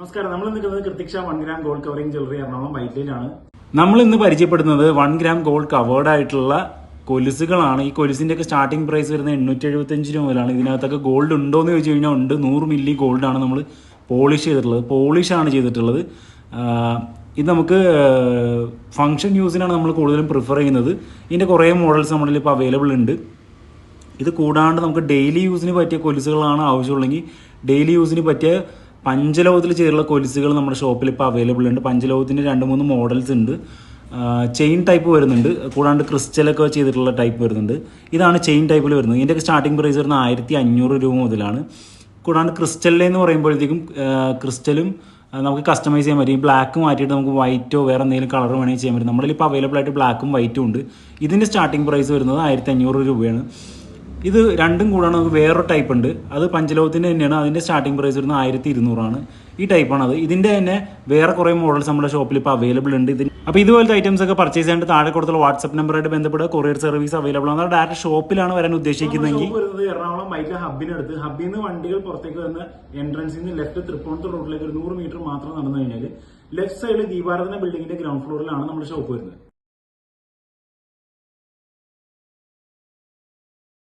നമസ്കാരം. നമ്മൾ നിൽക്കുന്നത് Krithyaksha one gram gold covering jewellery Ernakulam വൈറ്റിലാണ് നമ്മൾ ഇന്ന് പരിചയപ്പെടുന്നത് വൺ ഗ്രാം ഗോൾഡ് കവേർഡ് ആയിട്ടുള്ള കൊലുസുകളാണ്. ഈ കൊലുസിന്റെ ഒക്കെ സ്റ്റാർട്ടിംഗ് പ്രൈസ് വരുന്നത് എണ്ണൂറ്റി എഴുപത്തഞ്ച് രൂപ മുതലാണ്. ഇതിനകത്തൊക്കെ ഗോൾഡ് ഉണ്ടോ എന്ന് ചോദിച്ചു കഴിഞ്ഞാൽ ഉണ്ട്. നൂറ് മില്ലി ഗോൾഡ് ആണ് നമ്മൾ പോളിഷ് ചെയ്തിട്ടുള്ളത്. പോളിഷ് ആണ് ചെയ്തിട്ടുള്ളത്. ഇത് നമുക്ക് ഫങ്ഷൻ യൂസിനാണ് നമ്മൾ കൂടുതലും പ്രിഫർ ചെയ്യുന്നത്. ഇതിന്റെ കുറേ മോഡൽസ് നമ്മളിൽ ഇപ്പോൾ അവൈലബിൾ ഉണ്ട്. ഇത് കൂടാണ്ട് നമുക്ക് ഡെയിലി യൂസിന് പറ്റിയ കൊലുസുകളാണ് ആവശ്യമുള്ളെങ്കിൽ ഡെയിലി യൂസിന് പറ്റിയ പഞ്ചലോകത്തിൽ ചേരുള്ള കൊലുസുകൾ നമ്മുടെ ഷോപ്പിൽ ഇപ്പോൾ അവൈലബിൾ ഉണ്ട്. പഞ്ചലോകത്തിന്റെ രണ്ട് മൂന്ന് മോഡൽസ് ഉണ്ട്. ചെയിൻ ടൈപ്പ് വരുന്നുണ്ട്. കൂടാണ്ട് ക്രിസ്റ്റലൊക്കെ ചെയ്തിട്ടുള്ള ടൈപ്പ് വരുന്നുണ്ട്. ഇതാണ് ചെയിൻ ടൈപ്പിൽ വരുന്നത്. ഇതിന്റെയൊക്കെ സ്റ്റാർട്ടിംഗ് പ്രൈസ് വരുന്നത് ആയിരത്തി അഞ്ഞൂറ് രൂപ മുതലാണ്. കൂടാണ്ട് ക്രിസ്റ്റലിൽ എന്ന് പറയുമ്പോഴത്തേക്കും ക്രിസ്റ്റലും നമുക്ക് കസ്റ്റമൈസ് ചെയ്യാൻ പറ്റും. ബ്ലാക്ക് മാറ്റിയിട്ട് നമുക്ക് വൈറ്റോ വേറെ എന്തെങ്കിലും കളർ വേണമെങ്കിൽ ചെയ്യാൻ പറ്റും. നമ്മളിൽ ഇപ്പോൾ അവൈലബിൾ ആയിട്ട് ബ്ലാക്കും വൈറ്റും ഉണ്ട്. ഇതിന്റെ സ്റ്റാർട്ടിംഗ് പ്രൈസ് വരുന്നത് ആയിരത്തി അഞ്ഞൂറ് രൂപയാണ്. ഇത് രണ്ടും കൂടാണ് നമുക്ക് വേറൊരു ടൈപ്പ് ഉണ്ട്. അത് പഞ്ചലോകത്തിന്റെ തന്നെയാണ്. അതിന്റെ സ്റ്റാർട്ടിംഗ് പ്രൈസ് വരുന്നത് ആയിരത്തി ഇരുന്നൂറാണ് ഈ ടൈപ്പാണ് അത്. ഇതിന്റെ തന്നെ വേറെ കുറേ മോഡൽസ് നമ്മുടെ ഷോപ്പിൽ ഇപ്പോൾ അവൈലബിൾ ഉണ്ട്. ഇതിന് അപ്പോൾ ഇതുപോലത്തെ ഐറ്റംസ് ഒക്കെ പർച്ചേസ് ചെയ്യാണ്ട് താഴെ കൊടുത്തുള്ള വാട്സ്ആപ്പ് നമ്പറായിട്ട് ബന്ധപ്പെടുക. കൊറിയർ സർവീസ് അവൈലബിൾ ആണ്. ഡയറക്റ്റ് ഷോപ്പിലാണ് വരാൻ ഉദ്ദേശിക്കുന്നതെങ്കിൽ എറണാകുളം ബൈക്ക് ഹബിനടുത്ത് ഹബിൽ നിന്ന് വണ്ടികൾ പുറത്തേക്ക് വരുന്ന എൻട്രൻസിൽ നിന്ന് ലെഫ്റ്റ് തൃപ്പൂണിത്തുറ റോഡിലേക്ക് ഒരു നൂറ് മീറ്റർ മാത്രം നടന്നു കഴിഞ്ഞാൽ ലെഫ്റ്റ് സൈഡിൽ ദീപാരാധന ബിൽഡിംഗിന്റെ ഗ്രൗണ്ട് ഫ്ലോറിലാണ് നമ്മുടെ ഷോപ്പ് വരുന്നത്.